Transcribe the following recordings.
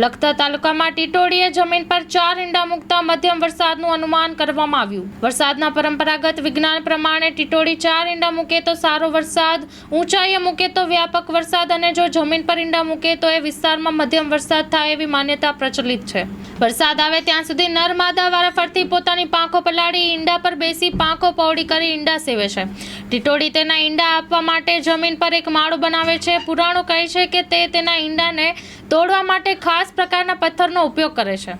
લખતર તાલુકામાં ટીટોડીએ જમીન પર ચાર ઈંડા મૂકતા મધ્યમ વરસાદનું અનુમાન કરવામાં આવ્યું. વરસાદના પરંપરાગત વિજ્ઞાન પ્રમાણે ટીટોડી ચાર ઈંડા મૂકે તો સારો વરસાદ, ઊંચાઈએ મૂકે તો વ્યાપક વરસાદ અને જો જમીન પર ઈંડા મૂકે તો એ વિસ્તારમાં મધ્યમ વરસાદ થાય એવી માન્યતા પ્રચલિત છે. વરસાદ આવે ત્યાં સુધી નર માદા વારાફરતી પોતાની પાંખો પલાળી ઈંડા પર બેસી પાંખો પૌડી કરી ઈંડા સેવે છે. ટીટોડી તેના ઈંડા આપવા માટે જમીન પર એક માળો બનાવે છે. પુરાણો કહે છે કે તે તેના ઈંડાને તોડવા માટે ખાસ પ્રકારના પથ્થરનો ઉપયોગ કરે છે.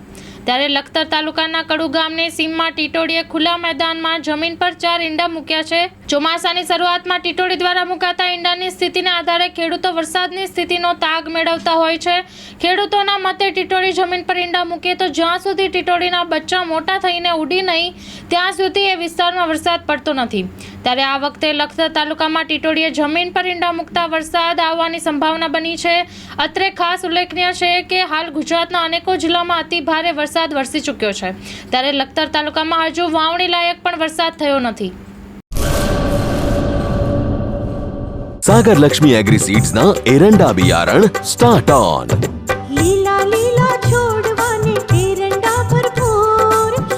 ત્યારે લખતર તાલુકાના કડુ ગામની સીમમાં ટીટોડીએ ખુલ્લા મેદાનમાં જમીન પર ચાર ઈંડા મૂક્યા છે. ચોમાસાની શરૂઆતમાં ટીટોડી દ્વારા મુકાતા ઈંડાની સ્થિતિને આધારે ખેડૂતો વરસાદની સ્થિતિનો તાગ મેળવતા હોય છે. ખેડૂતોના મતે ટીટોડી જમીન પર ઈંડા મૂકે તો જ્યાં સુધી ટીટોડીના બચ્ચા મોટા થઈને ઉડી નહીં, ત્યાં સુધી એ વિસ્તારમાં વરસાદ પડતો નથી. ત્યારે આ વખતે લખતર તાલુકામાં ટીટોડીએ જમીન પર ઈંડા મુકતા વરસાદ આવવાની સંભાવના બની છે. અત્રે ખાસ ઉલ્લેખનીય છે કે હાલ ગુજરાતના અનેકો જિલ્લામાં અતિ ભારે વરસાદ વરસી ચૂક્યો છે. ત્યારે લખતર તાલુકામાં હજુ વાવણી લાયક પણ વરસાદ થયો નથી. સાગર લક્ષ્મી એગ્રી સીડ્સના એરંડા બિયારણ સ્ટાર્ટ ઓન.